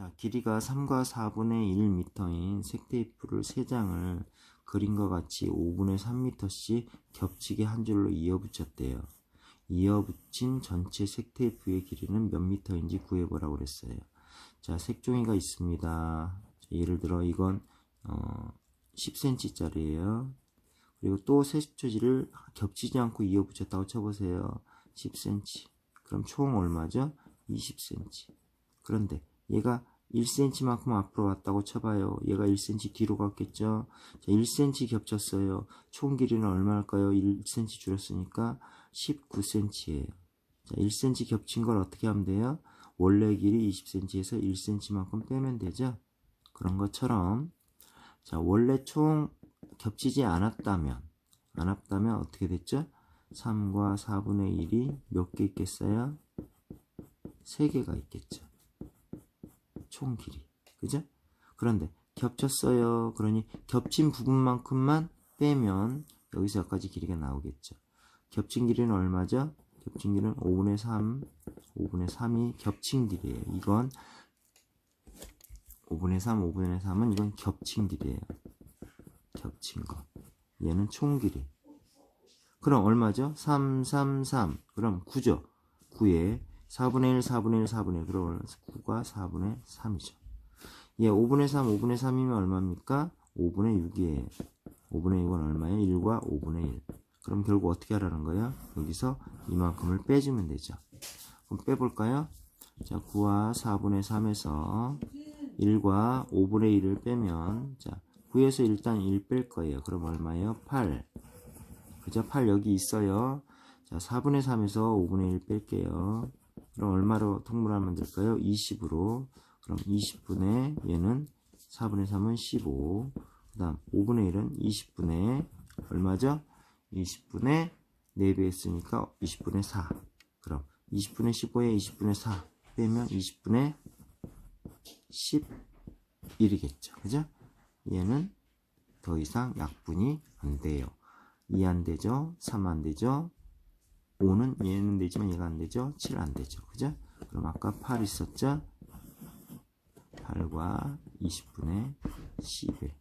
자, 길이가 3과 4분의 1m인 색테이프를 3장을 그림과 같이 5분의 3m씩 겹치게 한 줄로 이어붙였대요. 이어붙인 전체 색테이프의 길이는 몇 미터인지 구해보라고 그랬어요. 자, 색종이가 있습니다. 자, 예를 들어 이건 어, 10cm짜리예요. 그리고 또 색조지를 겹치지 않고 이어붙였다고 쳐보세요. 10cm. 그럼 총 얼마죠? 20cm. 그런데 얘가 1cm만큼 앞으로 왔다고 쳐봐요. 얘가 1cm 뒤로 갔겠죠? 자, 1cm 겹쳤어요. 총 길이는 얼마일까요? 1cm 줄였으니까 19cm예요. 자, 1cm 겹친 걸 어떻게 하면 돼요? 원래 길이 20cm에서 1cm만큼 빼면 되죠? 그런 것처럼 자, 원래 총 겹치지 않았다면 않았다면 어떻게 됐죠? 3과 4분의 1이 몇 개 있겠어요? 3개가 있겠죠. 총 길이. 그죠? 그런데 겹쳤어요. 그러니 겹친 부분만큼만 빼면 여기서 여기까지 길이가 나오겠죠. 겹친 길이는 얼마죠? 겹친 길이는 5분의 3, 5분의 3이 겹친 길이에요. 이건 5분의 3, 5분의 3은 이건 겹친 길이에요. 겹친 거. 얘는 총 길이. 그럼 얼마죠? 3, 3, 3. 그럼 9죠. 9에 4분의 1, 4분의 1, 4분의 1. 그럼 9가 4분의 3이죠. 예, 5분의 3, 5분의 3이면 얼마입니까? 5분의 6이에요. 5분의 6은 얼마예요? 1과 5분의 1. 그럼 결국 어떻게 하라는 거예요? 여기서 이만큼을 빼주면 되죠. 그럼 빼볼까요? 자, 9와 4분의 3에서 1과 5분의 1을 빼면, 자, 9에서 일단 1 뺄 거예요. 그럼 얼마예요? 8. 그죠? 8 여기 있어요. 자, 4분의 3에서 5분의 1 뺄게요. 그럼 얼마로 통분하면 될까요? 20으로. 그럼 20분의 얘는 4분의 3은 15. 그 다음 5분의 1은 20분의 얼마죠? 20분의 4배 했으니까 20분의 4. 그럼 20분의 15에 20분의 4 빼면 20분의 11이겠죠. 그죠? 얘는 더 이상 약분이 안 돼요. 2 안 되죠? 3 안 되죠? 5는 얘는 되지만 얘가 안 되죠? 7 안 되죠. 그죠? 그럼 아까 8 있었죠? 8과 20분의 11.